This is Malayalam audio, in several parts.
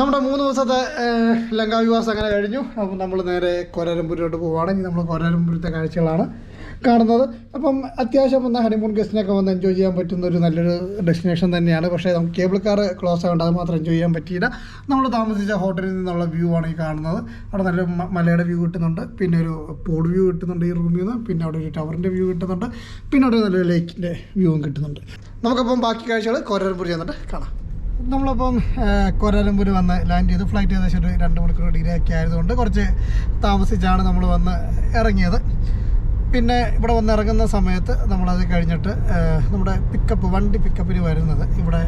നമ്മുടെ മൂന്ന് ദിവസത്തെ ലങ്കാ ലങ്കാവിവാസം അങ്ങനെ കഴിഞ്ഞു. അപ്പം നമ്മൾ നേരെ കൊരരമ്പൂരിലോട്ട് പോവുകയാണ് ഇനി നമ്മൾ കൊരരമ്പൂരത്തെ കാഴ്ചകളാണ് കാണുന്നത്. അപ്പം അത്യാവശ്യം വന്ന ഹണിമൂൺ ഗസ്റ്റിനൊക്കെ വന്ന് എൻജോയ് ചെയ്യാൻ പറ്റുന്ന ഒരു നല്ലൊരു ഡെസ്റ്റിനേഷൻ തന്നെയാണ്. പക്ഷേ നമുക്ക് കേബിൾ കാർ ക്ലോസ് ആയതുകൊണ്ട് അത് മാത്രം എൻജോയ് ചെയ്യാൻ പറ്റിയില്ല. നമ്മൾ താമസിച്ച ഹോട്ടലിൽ നിന്നുള്ള വ്യൂ ആണ് ഈ കാണുന്നത്. അവിടെ നല്ല മലയുടെ വ്യൂ കിട്ടുന്നുണ്ട്. പിന്നെ ഒരു പോഡ് വ്യൂ കിട്ടുന്നുണ്ട് ഈ റൂമിൽ നിന്ന് പിന്നെ അവിടെ ഒരു ടവറിന്റെ വ്യൂ കിട്ടുന്നുണ്ട്. പിന്നെ അവിടെ നല്ലൊരു ലേക്കിന്റെ വ്യൂവും കിട്ടുന്നുണ്ട്. നമുക്കപ്പം ബാക്കി കാഴ്ചകൾ കൊരരമ്പൂർ ചെന്നിട്ട് കാണാം. നമ്മളപ്പം കൊരാലമ്പൂര് വന്ന് ലാൻഡ് ചെയ്തു. ഫ്ലൈറ്റ് ഏകദേശം ഒരു രണ്ട് മണിക്കൂർ ഡിലേ ഒക്കെ ആയതുകൊണ്ട് കുറച്ച് താമസിച്ചാണ് നമ്മൾ വന്ന് ഇറങ്ങിയത്. പിന്നെ ഇവിടെ വന്ന് ഇറങ്ങുന്ന സമയത്ത് നമ്മളത് കഴിഞ്ഞിട്ട് നമ്മുടെ പിക്കപ്പ് വണ്ടി പിക്കപ്പിന് വരുന്നത് ഇവിടെ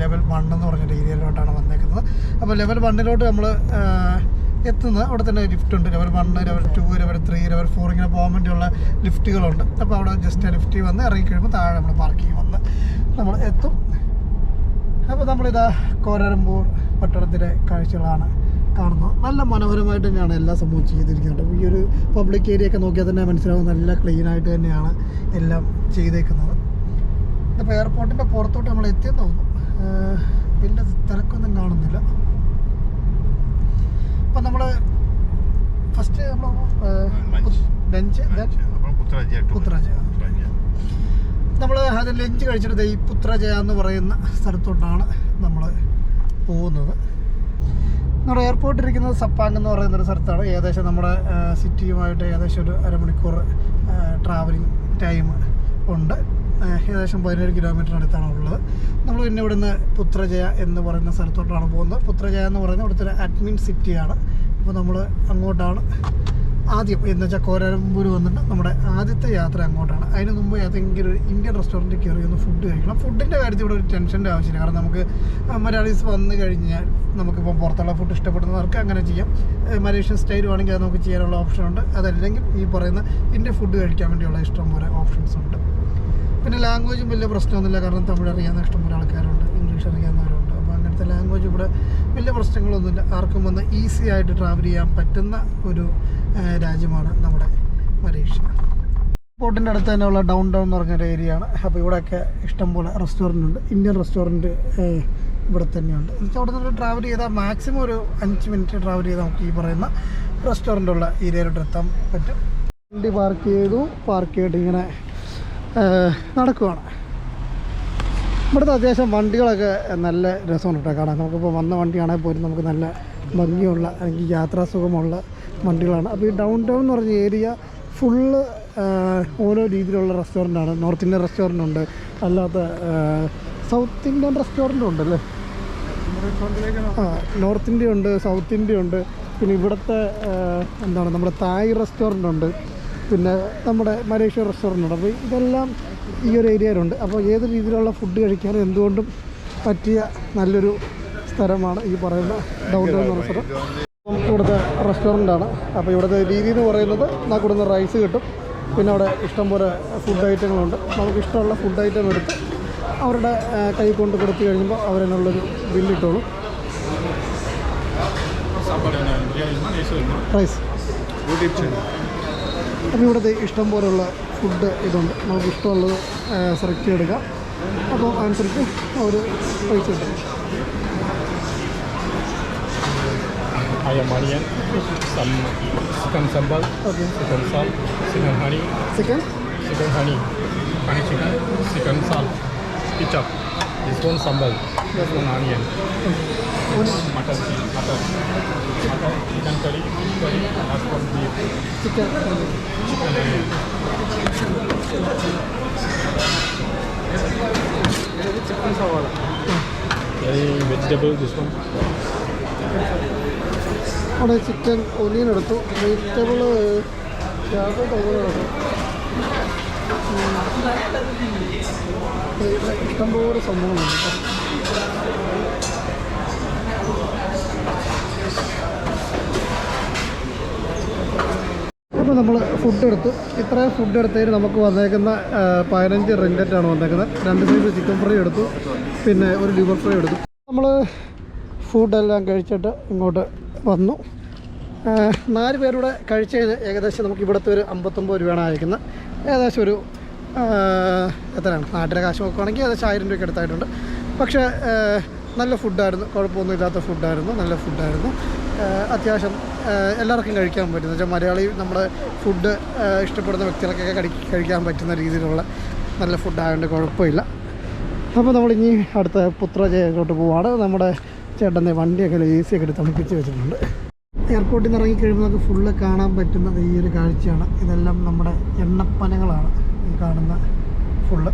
ലെവൽ വൺ എന്ന് പറഞ്ഞൊരു ഏരിയയിലോട്ടാണ് വന്നേക്കുന്നത്. അപ്പോൾ ലെവൽ വണ്ണിലോട്ട് നമ്മൾ എത്തുന്നത് അവിടെ തന്നെ ലിഫ്റ്റ് ഉണ്ട്. Level one level two level three level four ഇങ്ങനെ പോകാൻ വേണ്ടിയുള്ള ലിഫ്റ്റുകളുണ്ട് അപ്പോൾ അവിടെ ജസ്റ്റ് ലിഫ്റ്റിൽ വന്ന് ഇറങ്ങി കഴിയുമ്പോൾ താഴെ നമ്മൾ പാർക്കിങ് വന്ന് നമ്മളിതാ കോരമ്പൂർ പട്ടണത്തിലെ കാഴ്ചകളാണ് കാണുന്നത്. നല്ല മനോഹരമായിട്ട് തന്നെയാണ് എല്ലാം സംഭവം ചെയ്തിരിക്കുന്നത്. ഈ ഒരു പബ്ലിക് ഏരിയ ഒക്കെ നോക്കിയാൽ തന്നെ മനസ്സിലാവും നല്ല ക്ലീൻ ആയിട്ട് തന്നെയാണ് എല്ലാം ചെയ്തേക്കുന്നത്. ഇപ്പോൾ എയർപോർട്ടിന്റെ പുറത്തോട്ട് നമ്മൾ എത്തിയെന്ന് തോന്നുന്നു. വലിയ തിരക്കൊന്നും കാണുന്നില്ല. അപ്പം നമ്മൾ ഫസ്റ്റ് നമ്മൾ ബെഞ്ച് ലഞ്ച് പുത്രജയ നമ്മൾ അത് ലഞ്ച് കഴിച്ചിട്ട് ദൈപുത്ര ഈ പുത്രജയ എന്ന് പറയുന്ന സ്ഥലത്തോട്ടാണ് നമ്മൾ പോകുന്നത്. നമ്മുടെ എയർപോർട്ടിൽ ഇരിക്കുന്നത് സപ്പാങ് എന്ന് പറയുന്ന ഒരു സ്ഥലത്താണ്. ഏകദേശം നമ്മുടെ സിറ്റിയുമായിട്ട് ഏകദേശം ഒരു അരമണിക്കൂർ ട്രാവലിംഗ് ടൈം ഉണ്ട്. ഏകദേശം പതിനേഴ് കിലോമീറ്റർ അടുത്താണ് ഉള്ളത്. നമ്മൾ പിന്നെ ഇവിടുന്ന് പുത്രജയ എന്ന് പറയുന്ന സ്ഥലത്തോട്ടാണ് പോകുന്നത്. പുത്രജയ എന്ന് പറയുന്നത് ഇവിടുത്തെ ഒരു അഡ്മിൻ സിറ്റിയാണ് അപ്പോൾ നമ്മൾ അങ്ങോട്ടാണ് ആദ്യം എന്ന് വെച്ചാൽ കോരമ്പൂർ വന്നിട്ട് നമ്മുടെ ആദ്യത്തെ യാത്ര അങ്ങോട്ടാണ്. അതിന് മുമ്പ് ഏതെങ്കിലും ഒരു ഇന്ത്യൻ റെസ്റ്റോറന്റിൽ കയറി ഒന്ന് ഫുഡ് കഴിക്കണം. ഫുഡിന്റെ കാര്യത്തിൽ ഇവിടെ ഒരു ടെൻഷന്റെ ആവശ്യമില്ല. കാരണം നമുക്ക് മലയാളീസ് വന്നു കഴിഞ്ഞാൽ നമുക്കിപ്പോൾ പുറത്തുള്ള ഫുഡ് ഇഷ്ടപ്പെടുന്നവർക്ക് അങ്ങനെ ചെയ്യാം. മലേഷ്യൻ സ്റ്റൈൽ വേണമെങ്കിൽ അത് നമുക്ക് ചെയ്യാനുള്ള ഓപ്ഷൻ ഉണ്ട്. അതല്ലെങ്കിൽ ഈ പറയുന്ന ഇന്ത്യൻ ഫുഡ് കഴിക്കാൻ വേണ്ടിയുള്ള ഇഷ്ടം പോലെ ഓപ്ഷൻസ് ഉണ്ട്. പിന്നെ ലാംഗ്വേജും വലിയ പ്രശ്നമൊന്നുമില്ല. കാരണം തമിഴ് അറിയാവുന്ന ഇഷ്ടംപോലെ ആൾക്കാരുണ്ട്. ഇംഗ്ലീഷ് അറിയാവുന്നവരുണ്ട്. അപ്പോൾ അങ്ങനത്തെ ലാംഗ്വേജ് ഇവിടെ വലിയ പ്രശ്നങ്ങളൊന്നുമില്ല. ആർക്കും വന്ന് ഈസി ആയിട്ട് ട്രാവൽ ചെയ്യാൻ പറ്റുന്ന ഒരു രാജ്യമാണ് നമ്മുടെ മലേഷ്യ. പോർട്ടിന്റെ അടുത്ത് തന്നെയുള്ള ഡൗൺ ടൗൺ എന്ന് പറഞ്ഞൊരു ഏരിയ ആണ്. അപ്പോൾ ഇവിടെയൊക്കെ ഇഷ്ടംപോലെ റെസ്റ്റോറന്റ് ഉണ്ട്. ഇന്ത്യൻ റെസ്റ്റോറന്റ് ഇവിടെ തന്നെയുണ്ട്. എന്നുവെച്ചാൽ അവിടെ നിന്ന് ട്രാവൽ ചെയ്താൽ മാക്സിമം ഒരു അഞ്ച് മിനിറ്റ് ട്രാവൽ ചെയ്താൽ നമുക്ക് ഈ പറയുന്ന റെസ്റ്റോറന്റുള്ള ഏരിയയിലോട്ട് എത്താൻ പറ്റും. വണ്ടി പാർക്ക് ചെയ്തു. പാർക്ക് ചെയ്തിട്ട് ഇങ്ങനെ നടക്കുവാണ്. ഇവിടുത്തെ അത്യാവശ്യം വണ്ടികളൊക്കെ നല്ല രസമുണ്ട് കേട്ടോ കാണാൻ. നമുക്കിപ്പോൾ വന്ന വണ്ടിയാണെങ്കിൽ പോലും നമുക്ക് നല്ല ഭംഗിയുള്ള അല്ലെങ്കിൽ യാത്രാസുഖമുള്ള വണ്ടികളാണ്. അപ്പോൾ ഈ ഡൗൺ ടൗൺ എന്ന് പറഞ്ഞ ഏരിയ ഫുള്ള് ഓരോ രീതിയിലുള്ള റെസ്റ്റോറന്റാണ് നോർത്ത് ഇന്ത്യൻ റെസ്റ്റോറന്റ് ഉണ്ട്. അല്ലാത്ത സൗത്ത് ഇന്ത്യൻ റെസ്റ്റോറന്റ് ഉണ്ടല്ലേ? ആ നോർത്ത് ഇന്ത്യ ഉണ്ട് സൗത്ത് ഇന്ത്യ ഉണ്ട്. പിന്നെ ഇവിടുത്തെ എന്താണ് നമ്മുടെ തായ് റെസ്റ്റോറന്റ് ഉണ്ട്. പിന്നെ നമ്മുടെ മലേഷ്യ റെസ്റ്റോറന്റ് ഉണ്ട്. അപ്പോൾ ഇതെല്ലാം ഈ ഒരു ഏരിയയിലുണ്ട് അപ്പോൾ ഏത് രീതിയിലുള്ള ഫുഡ് കഴിക്കാനും എന്തുകൊണ്ടും പറ്റിയ നല്ലൊരു സ്ഥലമാണ് ഈ പറയുന്ന ഡൗൺ ടൗൺ എന്ന് സ്ഥലം. ഇവിടുത്തെ റെസ്റ്റോറന്റാണ് അപ്പോൾ ഇവിടുത്തെ രീതി എന്ന് പറയുന്നത് നമുക്ക് ഇവിടുന്ന് റൈസ് കിട്ടും. പിന്നെ അവിടെ ഇഷ്ടംപോലെ ഫുഡ് ഐറ്റങ്ങളുണ്ട് നമുക്ക് ഇഷ്ടമുള്ള ഫുഡ് ഐറ്റം എടുത്ത് അവരുടെ കൈ കൊണ്ട് കൊടുത്തു കഴിയുമ്പോൾ അവരെന്നുള്ളൊരു ബില്ലിട്ടോളും റൈസ് അപ്പോൾ ഇവിടുത്തെ ഇഷ്ടം പോലുള്ള ഫുഡ് ഇതുണ്ട്. നമുക്ക് ഇഷ്ടമുള്ളത് സെലക്ട് ചെയ്യെടുക്ക അപ്പോൾ അനുസരിച്ച് അവർ പൈസ മട്ടൺ മട്ടൺ വെജിറ്റബിൾ അവിടെ ചിക്കൻ ഒലിയൻ എടുത്തു. വെജിറ്റബിൾ ഇഷ്ടംപോലെ സംഭവമുണ്ട് നമ്മൾ ഫുഡ് എടുത്തു. ഇത്രയും ഫുഡ് എടുത്തതിന് നമുക്ക് വന്നേക്കുന്ന പതിനഞ്ച് റിങ്കറ്റാണ് വന്നേക്കുന്നത്. രണ്ട് സൈസ് ചിക്കൻ ഫ്രൈ എടുത്തു. പിന്നെ ഒരു ലിവർ ഫ്രൈ എടുത്തു. നമ്മൾ ഫുഡെല്ലാം കഴിച്ചിട്ട് ഇങ്ങോട്ട് വന്നു. നാല് പേരുടെ കഴിച്ചതിന് ഏകദേശം നമുക്ക് ഇവിടുത്തെ ഒരു അമ്പത്തൊമ്പത് രൂപയാണ് അയക്കുന്നത്. ഏകദേശം ഒരു എത്രയാണ്? നാട്ടിലെ കാശ് നോക്കുകയാണെങ്കിൽ ഏകദേശം ആയിരം രൂപയ്ക്ക് അടുത്തായിട്ടുണ്ട്. പക്ഷേ നല്ല ഫുഡായിരുന്നു. കുഴപ്പമൊന്നുമില്ലാത്ത ഫുഡായിരുന്നു. നല്ല ഫുഡായിരുന്നു. അത്യാവശ്യം എല്ലാവർക്കും കഴിക്കാൻ പറ്റുന്ന വെച്ചാൽ മലയാളി നമ്മുടെ ഫുഡ് ഇഷ്ടപ്പെടുന്ന വ്യക്തികൾക്കൊക്കെ കടി കഴിക്കാൻ പറ്റുന്ന രീതിയിലുള്ള നല്ല ഫുഡായതുകൊണ്ട് കുഴപ്പമില്ല. അപ്പോൾ നമ്മളിനി അടുത്ത പുത്രജയയിലോട്ട് പോവാണ്. നമ്മുടെ ചേട്ടന്റെ വണ്ടിയൊക്കെ ഒക്കെ എടുത്ത് തണുപ്പിച്ച് വെച്ചിട്ടുണ്ട്. എയർപോർട്ടിൽ നിന്ന് ഇറങ്ങിക്കഴിയുമ്പോൾ നമുക്ക് ഫുള്ള് കാണാൻ പറ്റുന്നത് ഈ ഒരു കാഴ്ചയാണ്. ഇതെല്ലാം നമ്മുടെ എണ്ണപ്പനകളാണ് ഈ കാണുന്ന ഫുള്ള്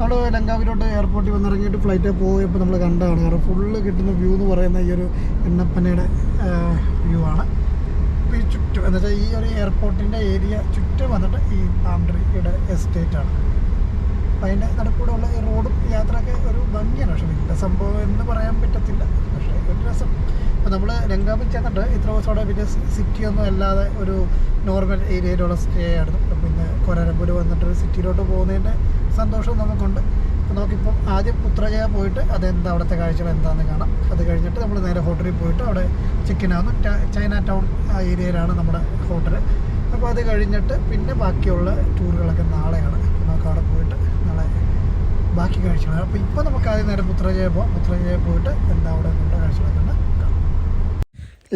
നമ്മൾ ലങ്കാവിലോട്ട് എയർപോർട്ടിൽ വന്ന് ഇറങ്ങിയിട്ട് ഫ്ലൈറ്റിൽ പോയപ്പോൾ നമ്മൾ കണ്ടതാണ്. കാരണം ഫുള്ള് കിട്ടുന്ന വ്യൂ എന്ന് പറയുന്ന ഈ ഒരു എണ്ണപ്പനയുടെ വ്യൂ ആണ്. ഈ ചുറ്റും എന്ന് വെച്ചാൽ ഈ ഒരു എയർപോർട്ടിന്റെ ഏരിയ ചുറ്റും വന്നിട്ട് ഈ താന്ത്രിയുടെ എസ്റ്റേറ്റ് ആണ്. അപ്പം അതിന്റെ നടക്കൂടെ ഉള്ള ഈ റോഡും യാത്രയൊക്കെ ഒരു ഭംഗിയാണ്. പക്ഷേ വലിയ സംഭവം എന്ന് പറയാൻ പറ്റത്തില്ല. പക്ഷേ ഒരു രസം. അപ്പോൾ നമ്മൾ ലങ്കാവിൽ ചെന്നിട്ട് ഇത്ര ദിവസം അവിടെ പിന്നെ സിറ്റിയൊന്നും അല്ലാതെ ഒരു നോർമൽ ഏരിയയിലുള്ള സ്റ്റേ ആയിരുന്നു. പിന്നെ കൊരരമ്പൂർ വന്നിട്ട് സിറ്റിയിലോട്ട് പോകുന്നതിന്റെ സന്തോഷവും നമുക്കുണ്ട്. അപ്പോൾ നമുക്കിപ്പം ആദ്യം ഉത്രജയ പോയിട്ട് അതെന്താ അവിടുത്തെ കാഴ്ചകൾ എന്താണെന്ന് കാണാം. അത് കഴിഞ്ഞിട്ട് നമ്മൾ നേരെ ഹോട്ടലിൽ പോയിട്ട് അവിടെ ചെക്കിൻ ആവുന്നു. ചൈന ടൗൺ ഏരിയയിലാണ് നമ്മുടെ ഹോട്ടൽ അപ്പോൾ അത് കഴിഞ്ഞിട്ട് പിന്നെ ബാക്കിയുള്ള ടൂറുകളൊക്കെ നാളെയാണ്. നമുക്ക് അവിടെ പോയിട്ട് നാളെ ബാക്കി കാഴ്ചകൾ അപ്പോൾ ഇപ്പോൾ നമുക്ക് ആദ്യം നേരെ പുത്രജയ പോകാം പുത്രജയ പോയിട്ട് എന്താ അവിടെ നമ്മുടെ കാഴ്ചകളൊക്കെ ഉണ്ട്.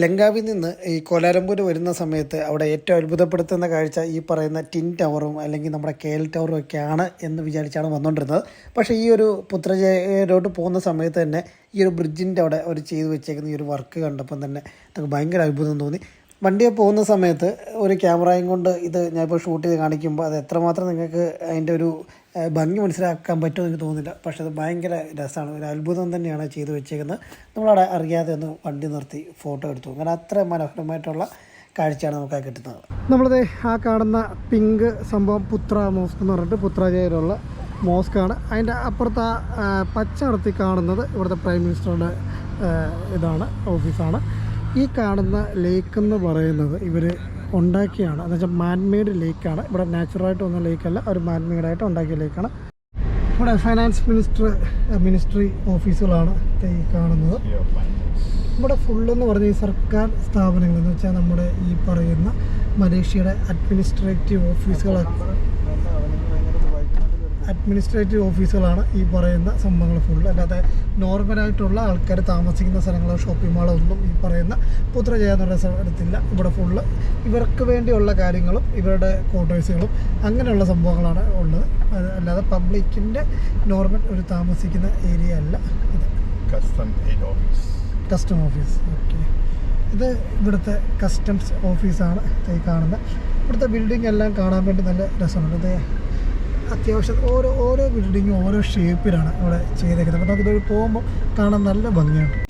ലങ്കാവിൽ നിന്ന് ഈ കോലാലംപൂർ വരുന്ന സമയത്ത് അവിടെ ഏറ്റവും അത്ഭുതപ്പെടുത്തുന്ന കാഴ്ച ഈ പറയുന്ന ടിൻ ടവറും അല്ലെങ്കിൽ നമ്മുടെ കെ എൽ ടവറും ഒക്കെയാണ് എന്ന് വിചാരിച്ചാണ് വന്നുകൊണ്ടിരുന്നത്. പക്ഷേ ഈ ഒരു പുത്രജയയിലോട്ട് പോകുന്ന സമയത്ത് തന്നെ ഈ ഒരു ബ്രിഡ്ജിന്റെ അവിടെ ഒരു ചെയ്തു വെച്ചേക്കുന്ന ഈ ഒരു വർക്ക് കണ്ടപ്പം തന്നെ നമുക്ക് ഭയങ്കര അത്ഭുതം തോന്നി. വണ്ടിയെ പോകുന്ന സമയത്ത് ഒരു ക്യാമറയും കൊണ്ട് ഇത് ഞാനിപ്പോൾ ഷൂട്ട് ചെയ്ത് കാണിക്കുമ്പോൾ അത് എത്രമാത്രം നിങ്ങൾക്ക് അതിന്റെ ഒരു ഭംഗി മനസ്സിലാക്കാൻ പറ്റുമെന്ന് എനിക്ക് തോന്നുന്നില്ല. പക്ഷേ അത് ഭയങ്കര രസമാണ്. ഒരു അത്ഭുതം തന്നെയാണ് ചെയ്തു വെച്ചേക്കുന്നത്. നമ്മളവിടെ അറിയാതെ ഒന്ന് വണ്ടി നിർത്തി ഫോട്ടോ എടുത്തു. അങ്ങനെ അത്ര മനോഹരമായിട്ടുള്ള കാഴ്ചയാണ് നമുക്ക് കിട്ടുന്നത്. നമ്മളത് ആ കാണുന്ന പിങ്ക് സംഭവം പുത്ര മോസ്ക് എന്ന് പറഞ്ഞിട്ട് പുത്രജയിലുള്ള മോസ്കാണ്. അതിന്റെ അപ്പുറത്ത് ആ പച്ച നടത്തി കാണുന്നത് ഇവിടുത്തെ പ്രൈം മിനിസ്റ്ററുടെ ഇതാണ് ഓഫീസാണ്. ഈ കാണുന്ന ലേക്ക് എന്ന് പറയുന്നത് ഇവർ ഉണ്ടാക്കിയാണ്. എന്ന് വെച്ചാൽ മാൻമെയ്ഡ് ലേക്കാണ് ഇവിടെ നാച്ചുറലായിട്ട് വന്ന ലേക്കല്ല ഒരു മാൻമെയ്ഡായിട്ട് ഉണ്ടാക്കിയ ലേക്കാണ് ഇവിടെ ഫൈനാൻസ് മിനിസ്റ്റർ മിനിസ്ട്രി ഓഫീസുകളാണ് ഈ കാണുന്നത്. ഇവിടെ ഫുള്ളെന്ന് പറഞ്ഞ ഈ സർക്കാർ സ്ഥാപനങ്ങൾ എന്ന് വെച്ചാൽ നമ്മുടെ ഈ പറയുന്ന മലേഷ്യയുടെ അഡ്മിനിസ്ട്രേറ്റീവ് ഓഫീസുകളൊക്കെ അഡ്മിനിസ്ട്രേറ്റീവ് ഓഫീസുകളാണ് ഈ പറയുന്ന സംഭവങ്ങൾ ഫുൾ അല്ലാതെ നോർമലായിട്ടുള്ള ആൾക്കാർ താമസിക്കുന്ന സ്ഥലങ്ങളോ ഷോപ്പിംഗ് മാളോ ഒന്നും ഈ പറയുന്ന പുത്രജയ എന്നുള്ള സ്ഥലത്തില്ല. ഇവിടെ ഫുള്ള് ഇവർക്ക് വേണ്ടിയുള്ള കാര്യങ്ങളും ഇവരുടെ ക്വാർട്ടേഴ്സുകളും അങ്ങനെയുള്ള സംഭവങ്ങളാണ് ഉള്ളത്. അല്ലാതെ പബ്ലിക്കിന്റെ നോർമൽ ഒരു താമസിക്കുന്ന ഏരിയ അല്ല ഇത്. Custom office. Custom office okay ഇത് ഇവിടുത്തെ കസ്റ്റംസ് ഓഫീസാണ് ഈ കാണുന്നത്. ഇവിടുത്തെ ബിൽഡിംഗ് എല്ലാം കാണാൻ വേണ്ടി നല്ല രസമുണ്ട്. ഇത് അത്യാവശ്യം ഓരോ ഓരോ ബിൽഡിങ്ങും ഓരോ ഷേപ്പിലാണ് ഇവിടെ ചെയ്തേക്കുന്നത്. അപ്പോൾ നമുക്കിതൊരു പോകുമ്പോൾ കാണാൻ നല്ല ഭംഗിയുണ്ട്